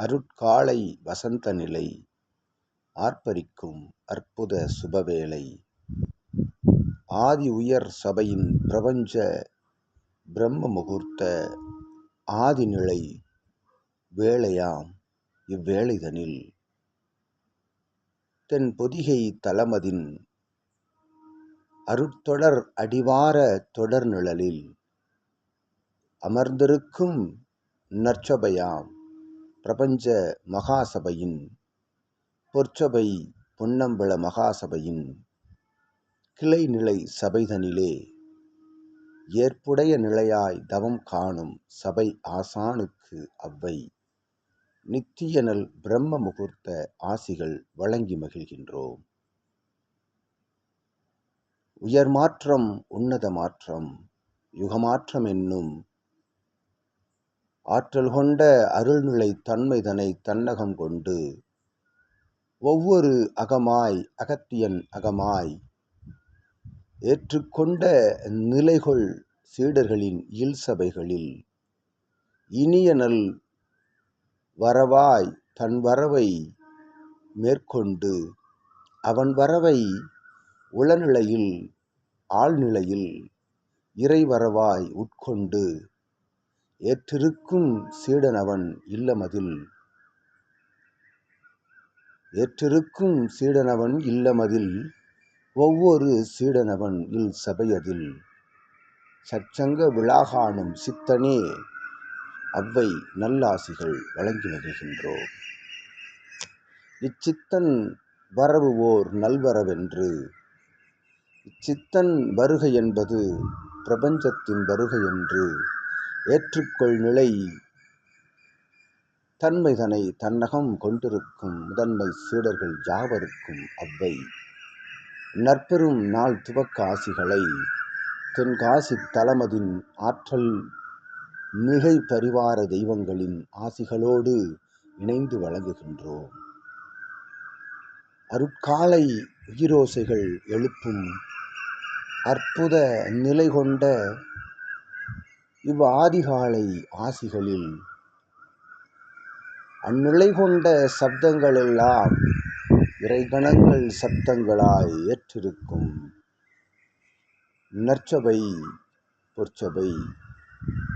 அருட்காலை வசந்த நிலை ஆர்ப்பரிக்கும் அற்புத சுபவேளை. ஆதி உயர் சபையின் பிரபஞ்ச பிரம்ம முகூர்த்த ஆதிநிலை வேளையாம் இவ்வேளைதனில். தென் பொதிகை தலமதின் அருட்தொடர் அடிவார தொடர் நிழலில் அமர்ந்திருக்கும் நற்சபையாம் பிரபஞ்ச மகாசபையின் பொற்சபை பொன்னம்பல மகாசபையின் கிளைநிலை சபைதனிலே ஏற்புடைய நிலையாய் தவம் காணும் சபை ஆசானுக்கு அவ்வை நித்தியனல் பிரம்ம முகூர்த்த ஆசிகள் வழங்கி மகிழ்கின்றோம். உயர் மாற்றம் உன்னத மாற்றம் யுகமாற்றம் என்னும் ஆற்றல் கொண்ட அருள்நிலை தன்மைதனை தன்னகம் கொண்டு. ஒவ்வொரு அகமாய் அகத்தியன் அகமாய். ஏற்றுக்கொண்ட நிலைகொள் சீடர்களின் இல்சபைகளில் இனிய நல் வரவாய் தன் வரவை மேற்கொண்டு. அவன் வரவை உளநிலையில் ஆழ்நிலையில் இறைவரவாய் உட்கொண்டு. ஏற்றிருக்கும் சீடனவன் இல்லமதில். ஏற்றிருக்கும் சீடனவன் இல்லமதில். ஒவ்வொரு சீடனவன் இல் சபையதில் சச்சங்க விழாகாணும் சித்தனே அவ்வை நல்லாசிகள் வழங்கி வருகின்றோம் இச்சித்தன் வரவு ஓர் நல்வரவென்று. இச்சித்தன் வருகை என்பது பிரபஞ்சத்தின் வருகை என்று ஏற்றுக்கொள் நிலை. தன்மைதனை தன்னகம் கொண்டிருக்கும் முதன்மை சீடர்கள் யாவருக்கும் அவ்வை. நற்பெரும் நாள் துவக்க ஆசிகளை தென்காசி தலமதின் ஆற்றல் மிகை பரிவார தெய்வங்களின் ஆசிகளோடு இணைந்து வழங்குகின்றோம். அருட்காலை உயிரோசைகள் எழுப்பும் அற்புத நிலை கொண்ட இவ் ஆதிகாலை ஆசிகளில் அந்நிலை கொண்ட சப்தங்களெல்லாம் இறைகணங்கள் சப்தங்களாய் ஏற்றிருக்கும். நற்சபை பொற்சபை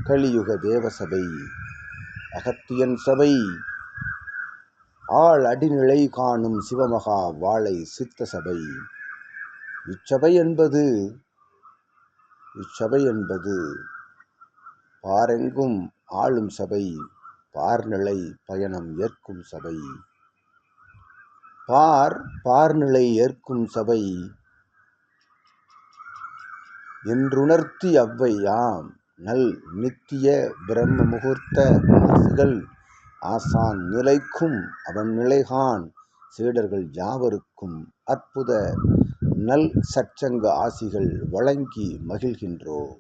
கலியுக தேவசபை அகத்தியன் சபை ஆள் அடிநிலை காணும் சிவமகா வாழை சித்த சபை. இச்சபை என்பது இச்சபை என்பது பாரெங்கும் ஆளும் சபை பார்நிலை பயணம் ஏற்கும் சபை. பார் பார்நிலை ஏற்கும் சபை என்றுணர்த்தி அவ்வையாம் நல் நித்திய பிரம்ம முகூர்த்த ஆசுகள் ஆசான் நிலைக்கும் அவன் நிலைகான் சீடர்கள் யாவருக்கும் அற்புத நல் சச்சங்க ஆசிகள் வழங்கி மகிழ்கின்றோம்